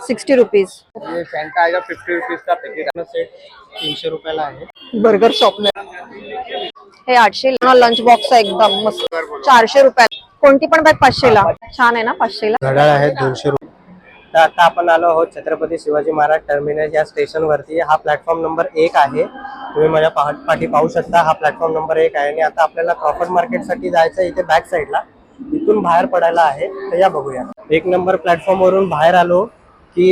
Sixty rupees. ये fan का? आएगा फिफ्टी रुपीज का पैकेट सेट तीनशे रुपयाला आहे. बर्गर शॉप हे आठशे लंच बॉक्स आहे एकदम मस्त. चारशे रुपयात कोणती पण बॅग पाचशेला. छान आहे ना पाचशेला? घड्याळ आहे दोनशे रुपये तर आता आपण आलो आहोत छत्रपती शिवाजी महाराज टर्मिनस या स्टेशनवरती हा प्लॅटफॉर्म नंबर एक आहे. तुम्ही माझ्या पा- पाठी पाहू शकता हा प्लॅटफॉर्म नंबर एक आहे. आणि आता आपल्याला क्रॉफर्ड मार्केटसाठी जायचं आहे इथे बॅक साईडला इथून बाहेर पडायला आहे. तर या बघूया. एक नंबर प्लॅटफॉर्म वरून बाहेर आलो. की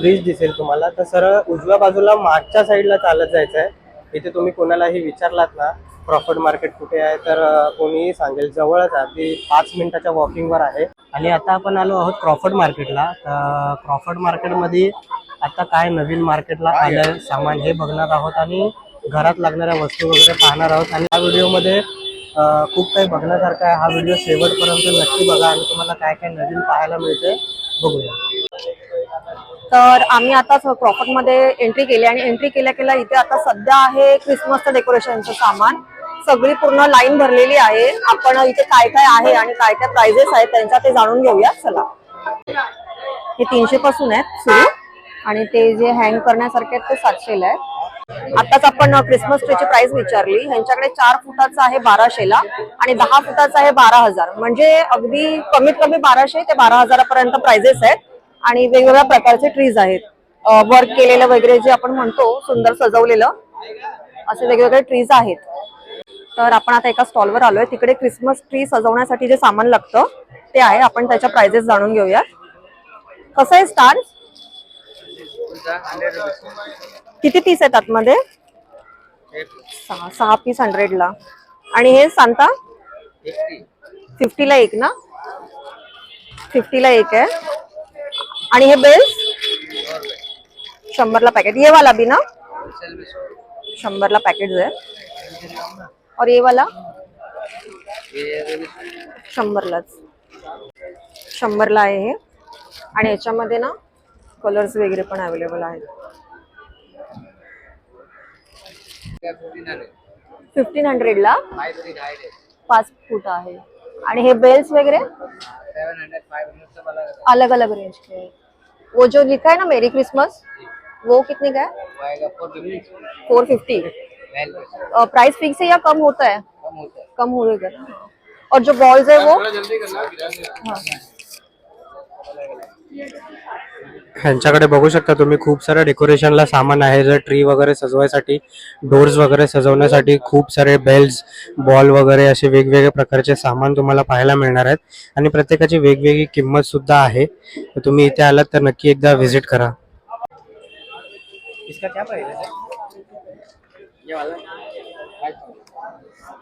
ब्रिज दिसेल तुम्हाला. तर सरळ उजव्या बाजूला मागच्या साईडला चालत जायचं आहे इथे तुम्ही कोणालाही विचारलात ना प्रॉफिट मार्केट कुठे आहे तर अं, कोणीही सांगेल. जवळच आहे अगदी पाच मिनिटाच्या वॉकिंगवर आहे. आणि आता आपण आलो आहोत क्रॉफर्ड मार्केटला. तर क्रॉफर्ड मार्केटमध्ये आता काय नवीन मार्केटला आलंय सामान हे बघणार आहोत आणि घरात लागणाऱ्या वस्तू वगैरे पाहणार आहोत. आणि या व्हिडिओमध्ये खूप काही बघण्यासारखं आहे. हा व्हिडिओ शेवटपर्यंत नक्की बघा आणि तुम्हाला काय काय नवीन पाहायला मिळते बघूया. तर आम्ही आता प्रॉफिटमध्ये एंट्री केली आणि एंट्री केल्या केल्या इथे आता सध्या आहे क्रिसमसचं डेकोरेशनचं सामान. सगळी पूर्ण लाईन भरलेली आहे. आपण इथे काय काय आहे आणि काय काय प्राइजेस आहेत त्यांचा ते जाणून घेऊया. चला. हे तीनशे पासून आहेत सुरू. आणि ते जे हँग करण्यासारखे आहेत ते सातशेला आहेत. आताच आपण क्रिसमस ट्रीची प्राइस विचारली. ह्यांच्याकडे चार फुटाचा आहे बाराशेला आणि दहा फुटाचा आहे बारा हजार. म्हणजे अगदी कमीत कमी बाराशे ते बारा हजारापर्यंत प्राइजेस आहेत. आणि वेगवेगळ्या प्रकारचे ट्रीज आहेत. वर्क केलेलं वगैरे जे आपण म्हणतो सुंदर सजवलेलं असे वेगवेगळे ट्रीज आहेत. तर आपण आता एका स्टॉलवर आलोय. तिकडे क्रिसमस ट्री सजवण्यासाठी जे सामान लागतं ते आहे. आपण त्याच्या प्राइजेस जाणून घेऊया. कसं आहे स्टार किती पीस आहेत आतमध्ये? सहा सहा पीस हंड्रेडला आणि हे सांगता फिफ्टीला एक ना? फिफ्टीला एक आहे. आणि हे बेल्स शंभरला पॅकेट ये वाला भी ना? शंभरला पॅकेट आहे और ये वाला? शंभरलाच. शंभरला आहे हे. आणि याच्यामध्ये ना कलर्स वगैरे पण अवेलेबल आहेत. फिफ्टीन हंड्रेडला पाच फूट आहे. आणि हे बेल्स वगैरे? अलग अलग रेंज के। वो जो लिखा है ना मेरी क्रिसमस वो कितने का है? फोर फिफ्टी प्राइस फिक्स है या कम होता है? कम होगा और जो बॉल्स है वो? हाँ। ह्यांच्याकडे बघू शकता तुम्ही खूप सारं डेकोरेशनला सामान आहे जर ट्री वगैरे सजवायसाठी डोर्स वगैरे सजवण्यासाठी खूप सारे बेल्स बॉल वगैरे असे वेगवेगळ्या प्रकारचे सामान तुम्हाला पाहायला मिळणार आहेत. आणि प्रत्येकाची वेगवेगळी किंमत सुद्धा आहे. तर तुम्ही इथे आलात तर नक्की एकदा व्हिजिट करा.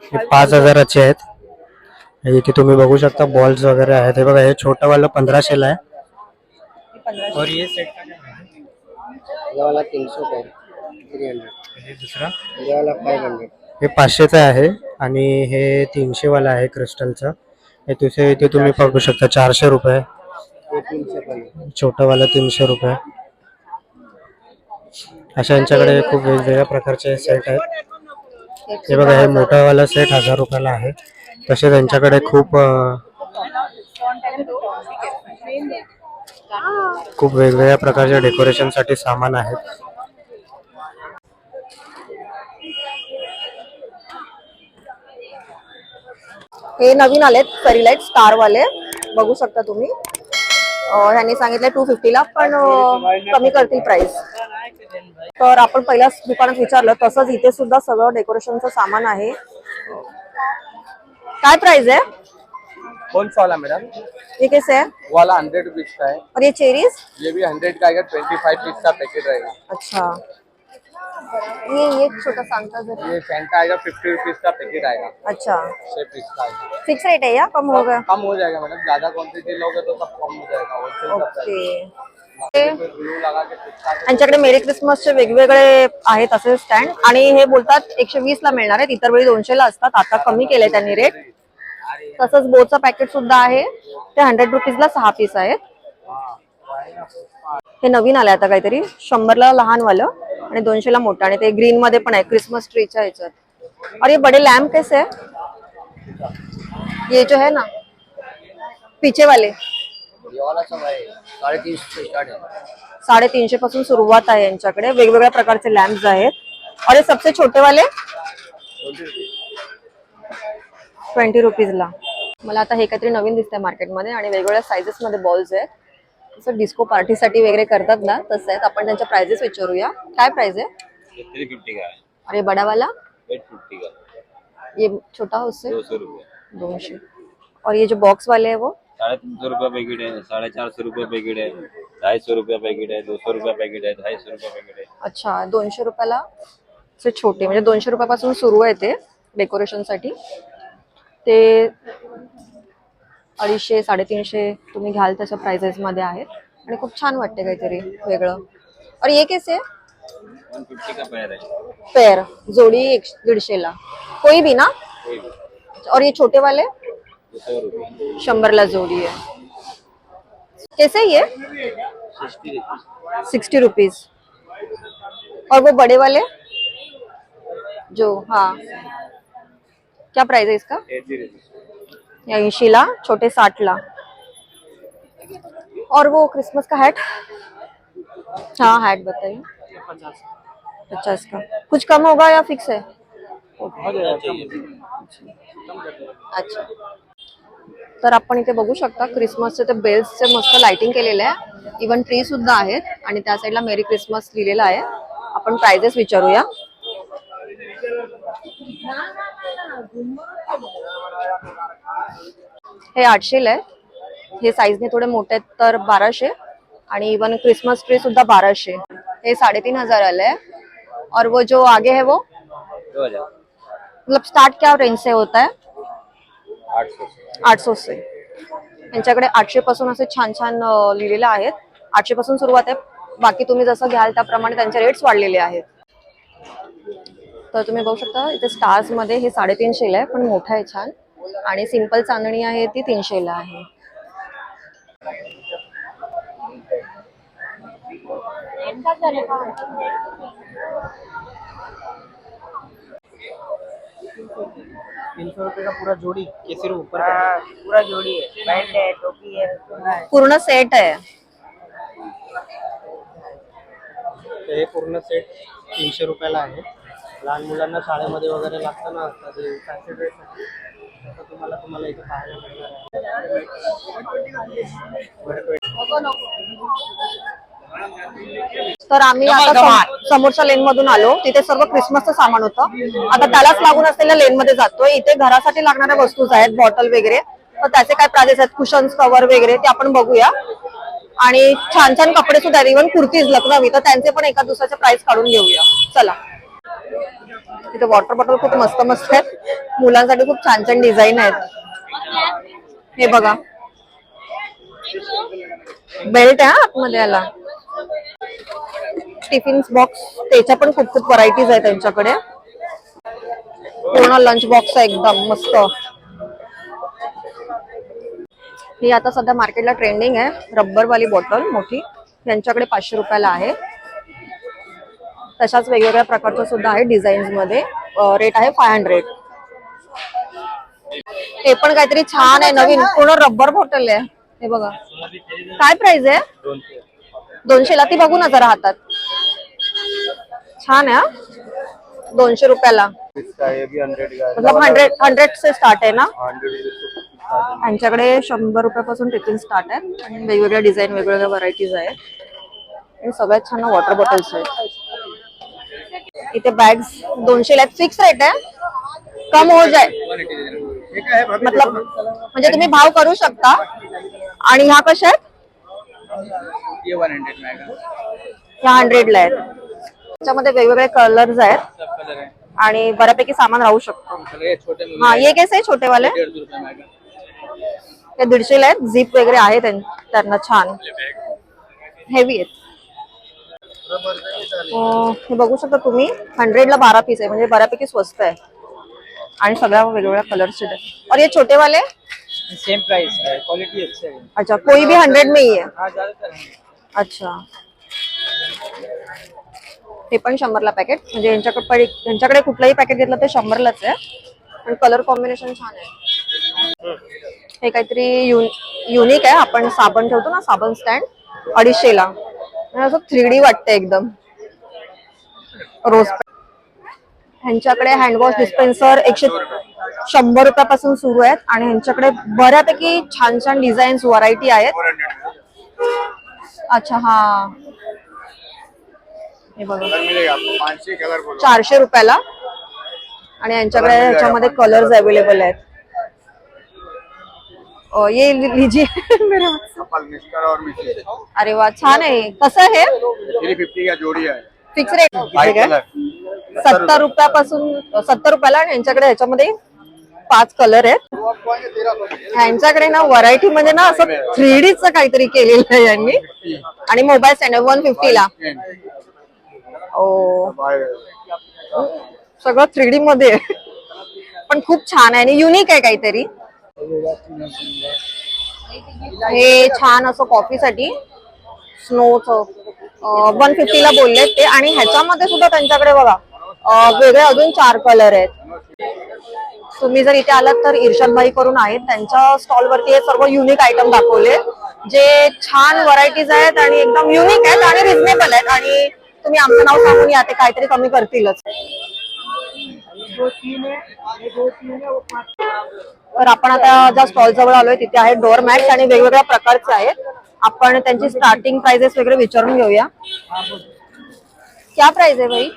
हे पाच हजाराचे आहेत. इथे तुम्ही बघू शकता बॉल्स वगैरे आहेत. हे बघा हे छोटं वालं पंधराशेला आहे. और ये सेट है ये वाला तीन सौ का थ्री हंड्रेड हे दुसरा? ये वाला फाइव हंड्रेड हे पाचशेचं आहे आणि हे तीनशे वाला आहे क्रिस्टलचं हे तुझे इथे तुम्ही बघू शकता चारशे रुपये. है छोटं वाला तीनशे रुपये. अशा यांच्याकडे खूप वेगवेगळ्या प्रकारचे सेट आहेत. हे बघा हे मोठा वाला सेट हजार रुपयाला आहे. तसे त्यांच्याकडे खूप खूप वेगवेगळ्या प्रकारच्या डेकोरेशनसाठी सामान आहेत. हे नवीन आलेत फरीलाईट स्टार वाले बघू शकता तुम्ही. ह्यांनी सांगितलं टू फिफ्टीला पण कमी करतील प्राइस तर आपण पहिल्याच दुकानात विचारलं तसंच इथे सुद्धा सगळं डेकोरेशनचं सामान आहे. काय प्राइस है कौन सा वाला मैडम ये कैसे है वाला हंड्रेड रुपीज़ का है और ये चेरीज ये भी हंड्रेड का आएगा ट्वेंटी फाइव पीस का पैकेट रहेगा अच्छा. ये ये छोटा सांगता जरा. ये फ़ैन आएगा फिफ्टी रुपीज़ का पैकेट आएगा अच्छा. छह पीस का आएगा फिक्स रेट है या? कम होगा? कम हो जाएगा मैडम ज़्यादा क्वांटिटी लोगे तो सब कम हो जाएगा होलसेल ओके त्यांच्याकडे यांच्याकडे मेरी क्रिसमसचे वेगवेगळे आहेत असे स्टँड. आणि हे बोलतात एकशे वीस ला मिळणार आहेत. इतर वेळी दोनशे ला असतात. आता कमी केले त्यांनी रेट तसंच बोचं पॅकेट सुद्धा आहे. ते हंड्रेड रुपीज ला सहा पीस आहेत. हे नवीन आले आता काहीतरी. शंभरला लहान वालं आणि दोनशेला मोठं. आणि ते ग्रीन मध्ये पण आहे. क्रिसमस ट्रीच्या ह्याच्यात. अरे बड़े लॅम्प कैसे? है ये जो है ना पीछे वाले साडेतीनशे पासून सुरुवात आहे यांच्याकडे. वेगवेगळ्या प्रकारचे लॅम्प आहेत. ये सबसे छोटे वाले ट्वेंटी रुपीजला मला आता हे काहीतरी नवीन दिसतंय मार्केटमध्ये आणि वेगवेगळ्या सायझेस मध्ये बॉल्स आहेत जसं डिस्को पार्टीसाठी वगैरे करतात ना तसं आहेत. आपण त्यांच्या प्राइजेस विचारूया. काय प्राइस आहे? है और ये छोटा है उससे दोनशे और ये जो बॉक्स वाले है वो? साढ़े तीन सौ रुपये पैकेट है साढ़े चार सौ रुपये पैकेट है ढाई सौ रुपये पैकेट है दो सौ रुपये पैकेट है ढाई सौ रुपये पैकेट है अच्छा दोनशे रुपयाला छोटे म्हणजे दोनशे रुपयापासून सुरू आहे ते डेकोरेशनसाठी ते अडीचशे साडेतीनशे तुम्ही घ्याल तशा प्राइसेस मध्ये आहेत. आणि खूप छान वाटते काहीतरी वेगळं. और ये कैसे पैर है जोडी एक दीडशेला. कोई भी ना? कोई भी और ये छोटे वाले शंभरला जोडी आहे कैसे है ये? Sixty rupees. और वो बड़े वाले? जो हाँ। क्या प्राइस है इसका? एटी रुपीज़ ऐंशी ला छोटे साठ ला और वो क्रिसमस का हैट हाँ हैट बताइए। पचास का। कुछ कम होगा या फिक्स है? अच्छा। तर आपण इथे बघू शकता क्रिसमसचे ते बेल्सचे मस्त लाइटिंग केलेले आहे. इवन ट्री सुद्धा आहेत आणि त्या साईडला मेरी क्रिसमस लिहिलेलं आहे. आपण प्राइजेस विचारूया. हे आठशेला आहे. हे साईजने थोडे मोठे आहेत तर बाराशे. आणि इवन क्रिसमस ट्री सुद्धा बाराशे. हे साडेतीन हजार आले और वो जो आगे है वो? मतलब स्टार्ट क्या रेंज से होता है? आठ सौ से यांच्याकडे आठशे पासून असे छान छान लिहिलेले आहेत. आठशे पासून सुरुवात आहे. बाकी तुम्ही जसं घ्याल त्याप्रमाणे त्यांचे रेट्स वाढलेले आहेत. तर तुम्ही बघू शकता इथे स्टार्समध्ये हे साडेतीनशेला आहे पण मोठं आहे छान. आणि सिंपल चांदणी आहे ती तीनशेला आहे. तीन सौ रुपये का पूरा जोड़ी सिर्फ़ ऊपर पूरा जोड़ी है। बेल्ट है टोपी है पूरा पूर्ण सेट हे। पूर्ण सेट तीनशे रुपयाला आहे. लहान मुलांना शाळेमध्ये वगैरे लागतं ना फॅन्सी तुम्हाला तुम्हाला इथे पाहायला मिळणार आहे. तर आम्ही आता सम- समोरच्या लेन मधून आलो. तिथे सर्व क्रिसमसचं सामान होतं. आता त्यालाच लागून असलेल्या लेन मध्ये जातोय. इथे घरासाठी लागणाऱ्या वस्तूच आहेत बॉटल वगैरे. तर त्याचे काय प्राइजेस आहेत? कुशन्स कव्हर वगैरे ते आपण बघूया. आणि छान छान कपडे सुद्धा आहेत. इव्हन कुर्तीज लखनवी तर त्यांचे पण एका दिवसाचे प्राइस काढून घेऊया. चला. तिथे वॉटर बॉटल खूप मस्त मस्त आहेत. मुलांसाठी खूप छान छान डिझाईन आहेत. हे बघा. बेल्ट आहे आतमध्ये याला. टिफिन बॉक्स त्याच्या पण खूप खूप व्हरायटीज आहेत त्यांच्याकडे. पूर्ण लंच बॉक्स आहे एकदम मस्त. ही आता सध्या मार्केटला ट्रेंडिंग आहे. रब्बर वाली बॉटल मोठी. यांच्याकडे पाचशे रुपयाला आहे. तशाच वेगवेगळ्या प्रकारच्या सुद्धा आहे डिझाईन्समध्ये. रेट आहे फाय हंड्रेड हे पण काहीतरी छान आहे नवीन. पूर्ण रब्बर बॉटल आहे. हे बघा. काय प्राइस आहे? दोनशे ला ती बघू ना जरा हातात. छान आहे हा. दोनशे रुपयाला. मतलब हंड्रेड हंड्रेड से स्टार्ट आहे ना? हंड्रेड यांच्याकडे शंभर रुपयापासून टिफिन स्टार्ट आहे. आणि वेगवेगळ्या डिझाईन वेगवेगळ्या व्हरायटीज आहेत आणि सगळ्यात छान वॉटर बॉटल्स आहेत. इथे बॅग्स दोनशे ला फिक्स रेट आहे. कम हो जाए मतलब म्हणजे तुम्ही भाव करू शकता. आणि ह्या कशा आहेत? ह्या हंड्रेडला आहेत. त्याच्यामध्ये वेगवेगळे कलर्स आहेत. है आणि बऱ्यापैकी सामान राहू शकतो. हा ये कैसे आहे छोटे वाले ते दीडशेला आहेत. झीप वगैरे आहे त्यां- त्यांना छान. हेवी आहेत. हे बघू शकता तुम्ही. हंड्रेडला बारा पीस आहे. म्हणजे बऱ्यापैकी स्वस्त आहे. आणि सगळ्या वेगवेगळ्या कलर्सचे आहेत. और ये छोटे वाले सेम प्राइस है क्वालिटी अच्छा है अच्छा कोई भी हंड्रेड में ही है हाँ है अच्छा. हे पण शंभरला पॅकेट म्हणजे यांच्याकडे यांच्याकडे कुठलंही पॅकेट घेतलं ते शंभरलाच आहे. पण कलर कॉम्बिनेशन छान आहे. हे काहीतरी युन युनिक आहे. आपण साबण ठेवतो ना साबण स्टँड अडीचशेला. असं थ्री डी वाटतं एकदम. रोज ह्यांच्याकडे हँडवॉश डिस्पेन्सर एकशे शंभर रुपयापासून सुरू आहेत. आणि ह्यांच्याकडे बऱ्यापैकी छान छान डिझाईन्स व्हरायटी आहेत. अच्छा हा. हे बघा. चारशे रुपयाला. आणि यांच्याकडे ह्याच्यामध्ये कलर्स अवेलेबल आहेत. ये लीजिए अरे वा छान आहे. कसं आहे हे? थ्री फिफ्टी का जोड़ी फिक्स रेट सत्तर रुपयापासून सत्तर रुपयाला आणि यांच्याकडे ह्याच्यामध्ये पाच कलर आहेत. ह्यांच्याकडे ना व्हरायटी मध्ये ना असं थ्री डीच काहीतरी केलेलं आहे यांनी. आणि मोबाईल स्टँड वन फिफ्टीला ओ. सगळं थ्री डी मध्ये आहे. पण खूप छान आहे आणि युनिक आहे काहीतरी. हे छान असं कॉफीसाठी स्नोच वन फिफ्टीला बोलले ते आणि ह्याच्यामध्ये सुद्धा त्यांच्याकडे बघा अं, वेगळे अजून चार कलर आहेत. तुम्ही जर इथे आलात तर इर्शदभाई करून आहेत. त्यांच्या स्टॉल वरती हे सर्व युनिक आयटम दाखवले जे छान व्हरायटीज आहेत आणि एकदम युनिक आहेत आणि रिझनेबल आहेत आणि तुम्ही आमचं नाव सांगून या ते काहीतरी कमी करतीलच. तर आपण आता ज्या स्टॉल जवळ आलोय तिथे आहेत डोअर मॅट्स आणि वेगवेगळ्या प्रकारचे आहेत. आपण त्यांची स्टार्टिंग प्राइजेस वगैरे विचारून घेऊया. क्या प्राइस आहे भाई?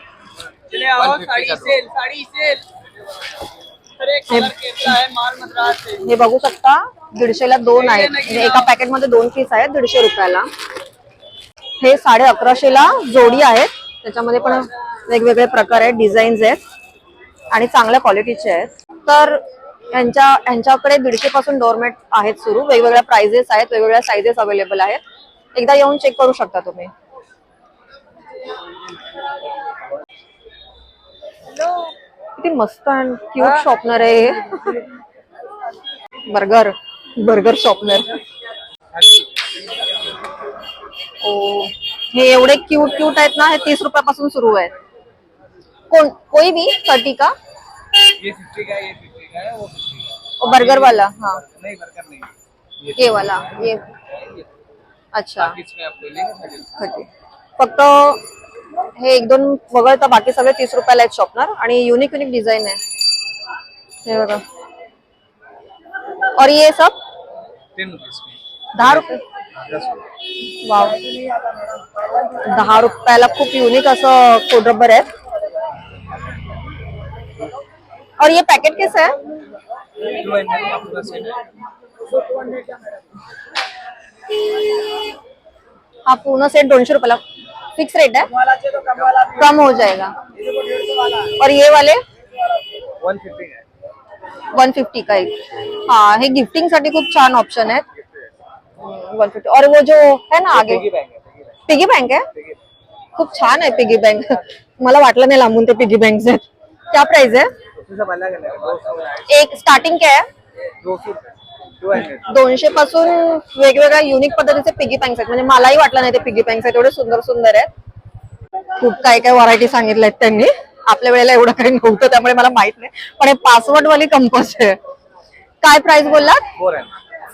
हे बघू शकता दीडशेला दोन आहेत. म्हणजे एका पॅकेटमध्ये दोन पीस आहेत दीडशे रुपयाला. हे साडे अकराशेला जोडी आहेत. त्याच्यामध्ये पण वेगवेगळे प्रकार आहेत डिझाईन्स आहेत आणि चांगल्या क्वालिटीचे आहेत. तर यांच्या यांच्याकडे दीडशे पासून डोरमॅट आहेत सुरू. वेगवेगळ्या प्राइजेस आहेत वेगवेगळ्या साइजेस अवेलेबल आहेत. एकदा येऊन चेक करू शकता तुम्ही. किती मस्त आणि क्यूट शॉपनर आहे हे. बर्गर बर्गर शॉपनर ओ हे. एवढे क्यूट क्यूट आहेत ना हे तीस रुपयापासून सुरू आहेत कोण कोई भी? थर्टी का? ये फिफ्टी का ये फिफ्टी का है वो ओ बर्गर वाला हाँ. नहीं बर्गर नहीं ये वाला ये. अच्छा. फक्त हे एक दोन वगळता बाकी सगळे तीस रुपयाला आहेत शॉपनर आणि युनिक युनिक डिझाईन आहे. हे बघा. और ये सब? दहा रुपये. वाव. दहा रुपयाला खूप युनिक असं कोड रबर आहे. और ये पैकेट कैसा है? है हा पूर्ण सेट दोनशे रुपयाला. फिक्स रेट है? कम हो जाएगा. और ये वाले? वन फिफ्टी का है. वन फिफ्टी का एक. हाँ हे गिफ्टिंगसाठी खूप छान ऑप्शन आहेत वन फिफ्टी और वो जो है ना आगे पिगी बैंक है पिगी पिगी बैंक है? खूप छान आहे पिगी बैंक मला वाटलं नाही लांबून ते पिगी बँक क्या प्राइस है उसमें सब अलग अलग है दो सौ है। एक स्टार्टिंग क्या है? दोनशे पासून वेगवेगळ्या युनिक पद्धतीचे पिगी बँक्स आहेत. म्हणजे मलाही वाटलं नाही ते पिगी बँक्स आहेत एवढे सुंदर सुंदर आहेत. खूप काय काय व्हरायटी सांगितल्या आहेत त्यांनी. आपल्या वेळेला एवढं काही नव्हतं त्यामुळे मला माहीत नाही. पण हे पासवर्ड वाली आहे. काय प्राइस बोललात?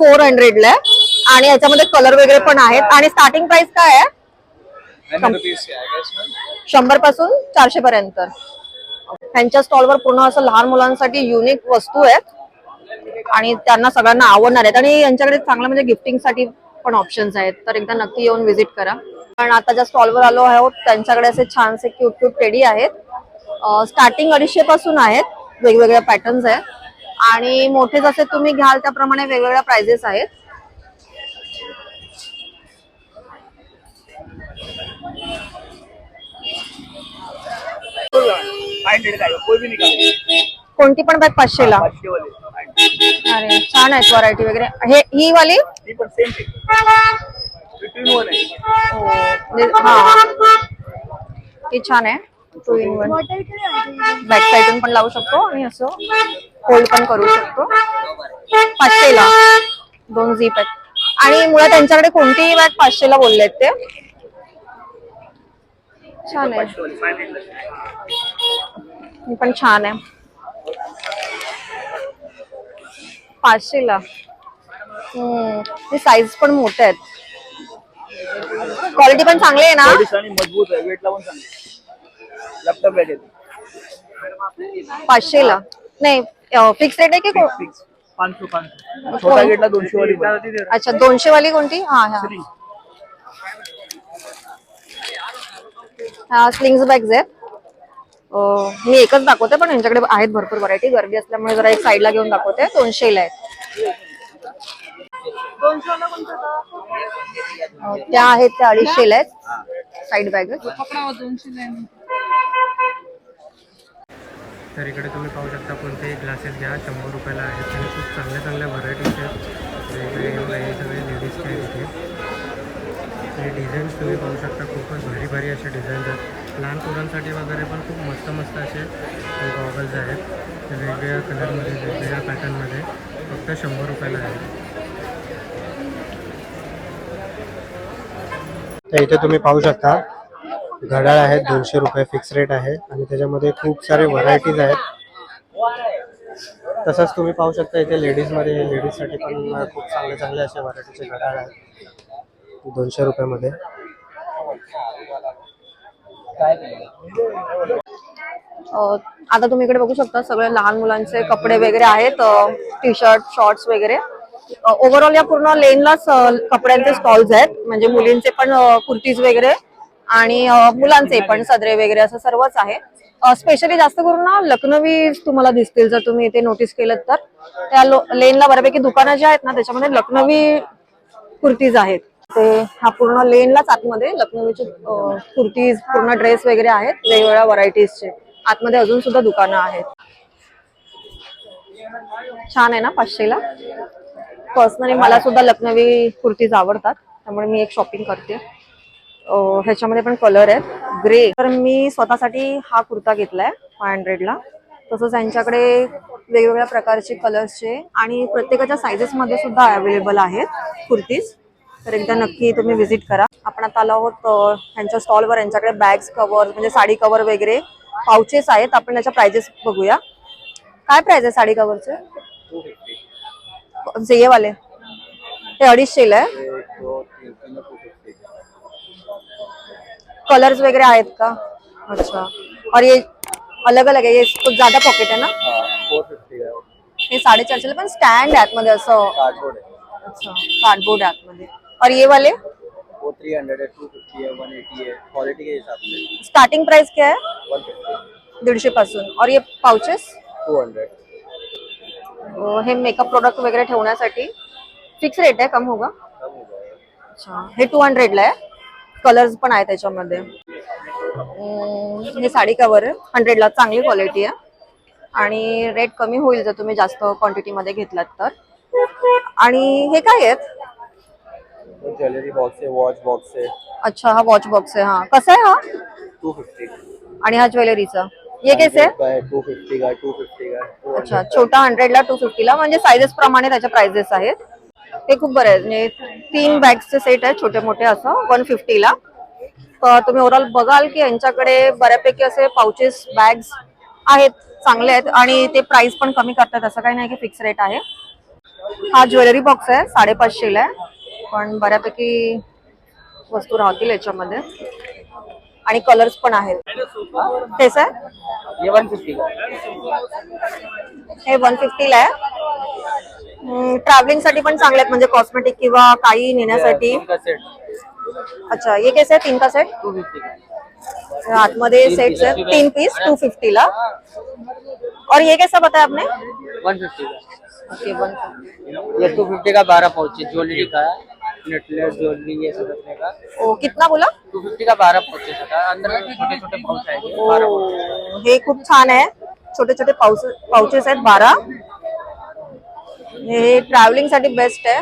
फोर है फोर हंड्रेडला आहे आणि याच्यामध्ये कलर वगैरे पण आहेत. आणि स्टार्टिंग प्राइस काय आहे? हंड्रेड शंभरपासून चारशे पर्यंत त्यांच्या स्टॉलवर पूर्ण असं लहान मुलांसाठी युनिक वस्तू आहेत. आणि त्यांना सगळ्यांना आवडणार आहेत. आणि यांच्याकडे चांगलं म्हणजे गिफ्टिंगसाठी पण ऑप्शन्स आहेत. तर एकदा नक्की येऊन व्हिजिट करा. पण आता ज्या स्टॉलवर आलो आहोत त्यांच्याकडे असे छानसे क्यूट क्यूट टेडी आहेत. स्टार्टिंग अडीचशे पासून आहेत. वेगवेगळ्या पॅटर्न्स आहेत. आणि मोठे जसे तुम्ही घ्याल त्याप्रमाणे वेगवेगळ्या प्राइजेस आहेत. कोणती पण बॅग पाचशे ला अरे छान आहेत व्हरायटी वगैरे. हे ही वाली? हो, हा छान आहे. टू इन वन बॅक साईडून पण लावू शकतो आणि असं. होल्ड पण करू शकतो. पाचशेला. दोन झीप आहेत आणि मुळात त्यांच्याकडे कोणतीही बॅग पाचशेला बोलले ते. छान आहे. पण छान आहे. पाचशेला. हम्म, साईज पण मोठे आहेत. क्वालिटी पण चांगली आहे ना? मजबूत आहे. वेटला पण चांगलं लॅपटॉप पाचशेला. नाही फिक्स रेट आहे की को- फिक्स पाचशे पाचशे छोटा गेटला दोनशे वाली पण. अच्छा दोनशे वाली कोणती? हा हा. हा स्लिंग्स बॅग्स आहेत. अं, मी एकच दाखवते पण यांच्याकडे आहेत भरपूर व्हरायटी गर्दी असल्यामुळे जरा एक साईडला घेऊन दाखवते. दोनशेला आहेत. अं, त्या आहेत त्या अडीचशेला आहेत. साईड बॅग तर इकडे तुम्ही पाहू शकता कोणतेही ग्लासेस घ्या. शंभर रुपयाला आहेत. आणि खूप चांगल्या चांगल्या व्हरायटीज आहेत. वेगवेगळे हे सगळे लेडीजचे आहेत इथे. हे डिझाईन्स तुम्ही पाहू शकता. खूपच भारी भारी असे डिझाईन्स आहेत. लहान पोरांसाठी वगैरे पण खूप मस्त मस्त असे गॉगल्स आहेत. ते वेगवेगळ्या कलरमध्ये वेगवेगळ्या पॅटर्नमध्ये फक्त शंभर रुपयाला आहेत. तर इथे तुम्ही पाहू शकता घड्याळ आहेत दोनशे रुपये फिक्स रेट आहे आणि त्याच्यामध्ये खूप सारे व्हरायटीज आहेत. तसंच तुम्ही पाहू शकता इथे लेडीजमध्ये लेडीजसाठी पण खूप चांगले चांगले असे व्हरायटीचे घड्याळ आहेत. दोनशे रुपयामध्ये. आता तुम्ही इकडे बघू शकता सगळे लहान मुलांचे कपडे वगैरे आहेत टी शर्ट शॉर्ट्स वगैरे. ओव्हरऑल या पूर्ण लेनलाच कपड्यांचे स्टॉल्स आहेत. म्हणजे मुलींचे पण कुर्तीज वगैरे आणि मुलांचे पण सदरे वगैरे असं सर्वच आहे. स्पेशली जास्त करून ना लखनवी तुम्हाला दिसतील जर तुम्ही इथे नोटीस केलं तर. त्या लेनला बऱ्यापैकी दुकानं जे आहेत ना त्याच्यामध्ये लखनवी कुर्तीज आहेत. ते हा पूर्ण लेनलाच आतमध्ये लखनवीचे कुर्तीज पूर्ण ड्रेस वगैरे आहेत. वेगवेगळ्या व्हरायटीजचे आतमध्ये अजून सुद्धा दुकानं आहेत. छान आहे ना पाचशेला? पर्सनली मला सुद्धा लखनवी कुर्तीज आवडतात. त्यामुळे मी एक शॉपिंग करते. ह्याच्यामध्ये पण कलर आहेत. ग्रे तर मी स्वतःसाठी हा कुर्ता घेतलाय फाय हंड्रेडला तसंच यांच्याकडे वेगवेगळ्या प्रकारचे कलर्सचे आणि प्रत्येकाच्या सायझेस मध्ये सुद्धा अवेलेबल आहेत कुर्तीज. तर एकदा नक्की तुम्ही व्हिजिट करा. आपण आता आलो आहोत ह्यांच्या स्टॉलवर यांच्याकडे बॅग्स कव्हर म्हणजे साडी कव्हर वगैरे पाउचेस आहेत. आपण त्याच्या प्राइजेस बघूया. काय प्राइस आहे साडी ये वाले. हे अडीचशेला आहे. कलर्स वगैरे आहेत का? अच्छा. और ये अलग अलग है ये कुछ ज़्यादा पॉकेट है ना? फोर फिफ्टी आहे हे। साडेचारशेला पण स्टँड आहे आतमध्ये असं कार्डबोर्ड आहे अच्छा कार्डबोर्ड आतमध्ये और ये वाले? वो थ्री हंड्रेड है टू फिफ्टी है वन एटी है क्वालिटी के हिसाब से। स्टार्टिंग प्राइस क्या है? वन फिफ्टी दीडशे पासून. और ये पाउचेस टू हंड्रेड हे मेकअप प्रोडक्ट वगैरे ठेवण्यासाठी. फिक्स रेट आहे कम होगा? कम हो जाएगा अच्छा हे टू हंड्रेडला आहे कलर्स पण आहे त्याच्यामध्ये. हे साडी कवर आहे. हंड्रेडला चांगली क्वालिटी आहे. आणि रेट कमी होईल जर तुम्ही जास्त क्वांटिटीमध्ये घेतलात तर. आणि हे काय आहेत? ज्वेलरी बॉक्स है वॉच बॉक्स है अच्छा हा वॉच बॉक्स आहे हा. कसा आहे हा? टू फिफ्टी आणि हा ज्वेलरीचा. ये कैसे आहे? है टू फिफ्टी का टू फिफ्टी का अच्छा छोटा हंड्रेडला टू फिफ्टीला म्हणजे सायझेस प्रमाणे त्याच्या प्राइजेस आहेत. ते खूप बरे आहेत म्हणजे तीन बॅग्सचे सेट आहेत छोटे मोठे असं वन फिफ्टीला तर तुम्ही ओव्हरऑल बघाल की यांच्याकडे बऱ्यापैकी असे पाउचेस बॅग्स आहेत चांगले आहेत आणि ते प्राइस पण कमी करतात असं काही नाही की फिक्स रेट आहे. हा ज्वेलरी बॉक्स आहे साडेपाचशेला आहे. पण बऱ्यापैकी वस्तू राहतील याच्यामध्ये. आणि कलर्स पण आहेत. तेच आहे ये वन फिफ्टी का हे वन फिफ्टीला आहे. ट्रॅव्हलिंगसाठी पण चांगले आहेत म्हणजे कॉस्मेटिक किंवा काही नेण्यासाठी. सेट अच्छा ये कैसे आहे तीन का सेट टू फिफ्टी आतमध्ये सेट्स आहेत तीन पीस टू फिफ्टीला और ये कैसा बताया आपने? वन फिफ्टी का. ओके वन ये टू फिफ्टी का बारह पाउच है ज्वेलरी का है नेकलेस ज्वेलरी ये सब रखने का. ओ कितना बोला? टू फिफ्टी का बारह पाउचेस होता है अंदर छोटे छोटे पाउच आएंगे हे खूप छान आहे. छोटे छोटे पाउच पाउचेस आहेत बारा. हे ट्रॅव्हलिंगसाठी बेस्ट आहे.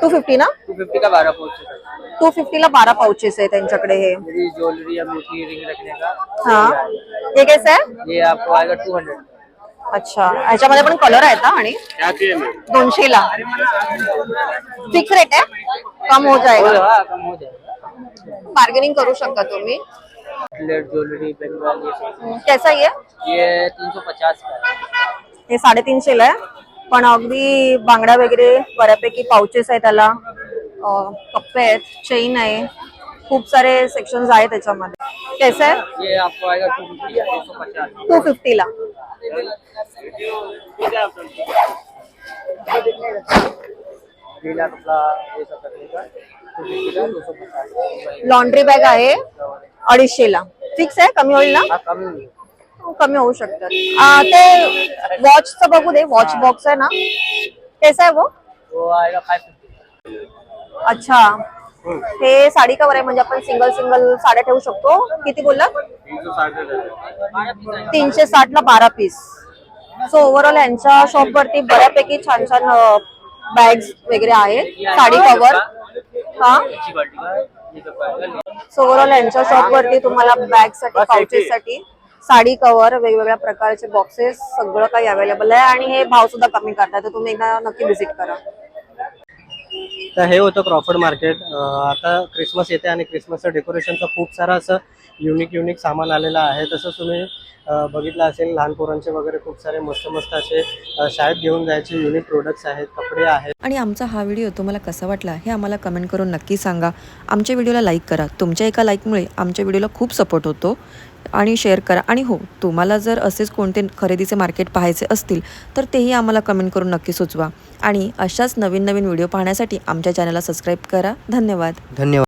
टू फिफ्टी ना? टू फिफ्टी का बारह पाउचेस है टू फिफ्टीला बारा पाउचेस आहे त्यांच्याकडे हे. मेरी ज्वेलरी या मोटी रिंग रखने का? हा. हे कैसे आहे? ये आपको आएगा टू हंड्रेड अच्छा. ह्याच्यामध्ये पण कलर आहेत हा आणि? दोनशे ला. फिक्स रेट आहे? कम हो जाएगा. हाँ कम हो जाएगा. बार्गेनिंग करू शकता तुम्ही. ज्वेलरी बंगाल ये सब. हम्म, कैसा ये? ये तीन सौ पचास का है. हे साडेतीनशे ला आहे पण अगदी बांगड्या वगैरे बऱ्यापैकी पाउचेस आहे त्याला. कप्पे आहेत चेन आहे. खूप सारे सेक्शन आहेत त्याच्यामध्ये. कैसे? आहे ये आपको आएगा टू फिफ्टीला लॉन्ड्री बॅग आहे अडीचशेला फिक्स आहे? कमी होईल ना? हा कमी. हो, होऊ शकतात. आ, ते वॉचचं बघू दे वॉच बॉक्स आहे ना? कैसा आहे वो? वो आएगा फाइव फिफ्टी अच्छा. हे साडी कवर आहे म्हणजे आपण सिंगल सिंगल साड्या ठेवू शकतो. किती बोलला तीनशे साठ ला बारा पीस सो ओव्हरऑल यांच्या शॉप वरती बऱ्यापैकी छान छान बॅग्स वगैरे आहेत. साडी कवर हा? अच्छी क्वालिटी का ये सब आएगा सो ओव्हरऑल यांच्या शॉप वरती तुम्हाला बॅगसाठी पाउचेस साठी साडी कव्हर वेगवेगळ्या प्रकारचे बॉक्सेस सगळं काही अवेलेबल आहे आणि हे भाव सुद्धा कमी करतात तर तुम्ही एकदा नक्की व्हिजिट करा. तर हे होतं क्रॉफर्ड मार्केट आता क्रिसमस येते आणि क्रिसमसचं डेकोरेशनचं खूप सारं असं युनिक युनिक सामान आलेलं आहे. तसंच तुम्ही बघितलं असेल लहान पोरांचे वगैरे खूप सारे मस्त मस्त असे शाळेत घेऊन जायचे युनिक प्रोडक्ट्स आहेत कपडे आहेत. आणि आमचा हा व्हिडिओ तुम्हाला कसा वाटला हे आम्हाला कमेंट करून नक्की सांगा. आमच्या व्हिडिओला लाईक करा. तुमच्या एका लाईकमुळे आमच्या व्हिडिओला खूप सपोर्ट होतो. आणि शेअर करा. आणि हो तुम्हाला जर असेच कोणते खरेदीचे मार्केट पाहायचे असतील तर तेही आम्हाला कमेंट करून नक्की सुचवा. आणि अशाच नवीन नवीन व्हिडिओ पाहण्यासाठी आमच्या चॅनलला सबस्क्राईब करा. धन्यवाद. धन्यवाद.